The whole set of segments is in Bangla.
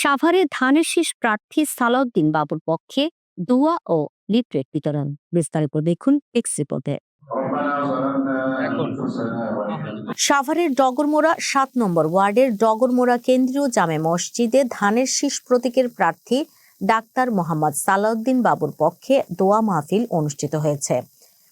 সাভারে ধানের শীষ প্রার্থী সালাউদ্দিন বাবুর পক্ষে দোয়া ও লিফলেট বিতরণ। বিস্তারিত দেখুন এক্স রিপোর্টে। সাভারের ডগরমোড়া সাত নম্বর ওয়ার্ডের ডগরমোড়া কেন্দ্রীয় জামে মসজিদে ধানের শীষ প্রতীকের প্রার্থী ডাক্তার মোহাম্মদ সালাউদ্দিন বাবুর পক্ষে দোয়া মাহফিল অনুষ্ঠিত হয়েছে।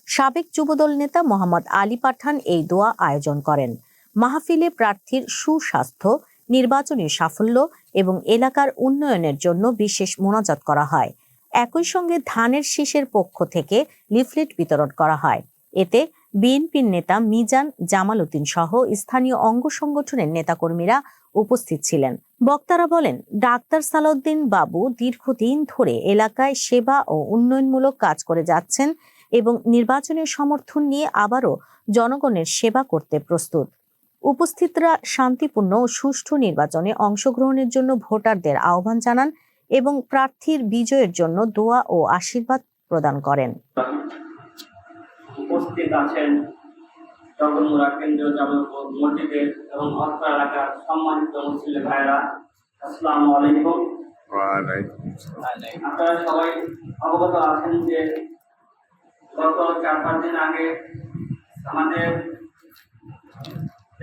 সাবেক যুবদল নেতা মোহাম্মদ আলী পাঠান এই দোয়া আয়োজন করেন। মাহফিলে প্রার্থীর সুস্বাস্থ্য নির্বাচনী সাফল্য এবং এলাকার উন্নয়নের জন্য বিশেষ মোনাজাত করা হয়। একই সঙ্গে ধানের শীষের পক্ষ থেকে লিফলেট বিতরণ করা হয়। এতে বিএনপির নেতা মিজান জামাল উদ্দিন সহ স্থানীয় অঙ্গ সংগঠনের নেতাকর্মীরা উপস্থিত ছিলেন। বক্তারা বলেন, ডাক্তার সালাউদ্দিন বাবু দীর্ঘদিন ধরে এলাকায় সেবা ও উন্নয়নমূলক কাজ করে যাচ্ছেন এবং নির্বাচনের সমর্থন নিয়ে আবারও জনগণের সেবা করতে প্রস্তুত। উপস্থিতরা শান্তিপূর্ণ ও সুষ্ঠু নির্বাচনে অংশগ্রহণের জন্য ভোটারদের আহ্বান জানান এবং প্রার্থীর বিজয়ের জন্য দোয়া ও আশীর্বাদ প্রদান করেন। উপস্থিত আছেন জগন্মুরা কেন্দ্রীয় জামে মসজিদের এবং অত্র এলাকার সম্মানিত মুসলিম ভাইরা আসসালামু আলাইকুম। আপনারা সবাই অবগত আছেন যে গত চার পাঁচ দিন আগে আমাদের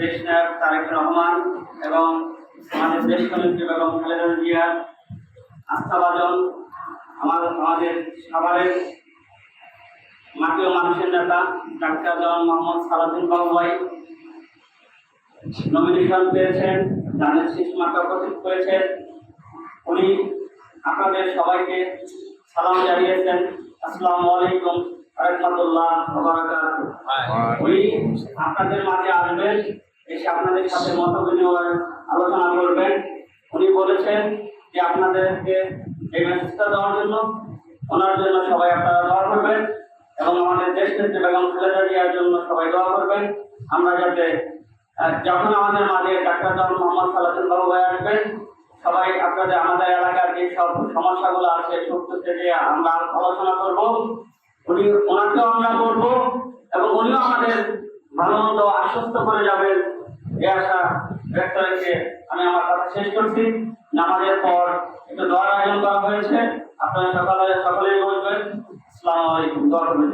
নায়ক তারেক রহমান এবং আমাদের দেশ নেত্রী বেগম খালেদা জিয়া আস্থাভাজন আমার আমাদের সাভারের মাটি ও মানুষের নেতা ডাক্তার জওয়ান মোহাম্মদ সালাউদ্দিন বাবুভাই নমিনেশন পেয়েছেন ধানের শীষ মার্কা প্রতীক পেয়েছেন উনি আপনাদের সবাইকে সালাম জানিয়েছেন। আসসালামু আলাইকুম রহমতুল্লাহ উনি আপনাদের মাঝে আসবেন। এসে আপনাদের সাথে মত বিনিময় আলোচনা করবেন। উনি বলেছেন যে আপনাদেরকে এই মেসেজটা দেওয়ার জন্য, ওনার জন্য সবাই আপনারা দোয়া করবেন এবং আমাদের দেশ নেত্রী বেগম খালেদা জিয়ার জন্য সবাই দোয়া করবেন। আমরা যাতে যখন আমাদের মাঝে ডাক্তার জন মোহাম্মদ সালাউদ্দিন বাবু ভাই আসবেন, সবাই আপনাদের আমাদের এলাকার যে সব সমস্যাগুলো আছে সব থেকে আমরা আলোচনা করব। উনি, ওনাকেও আমরা করব এবং উনিও আমাদের ভালো মন্দ আশ্বস্ত করে যাবেন। ব্যক্ত রেখে আমি আমার কথা শেষ করছি। নামাজের পর একটু দোয়ার আয়োজন করা হয়েছে। আপনারা সকালে সকলেই বলবেন, আসসালামু আলাইকুম। দোয়া করবেন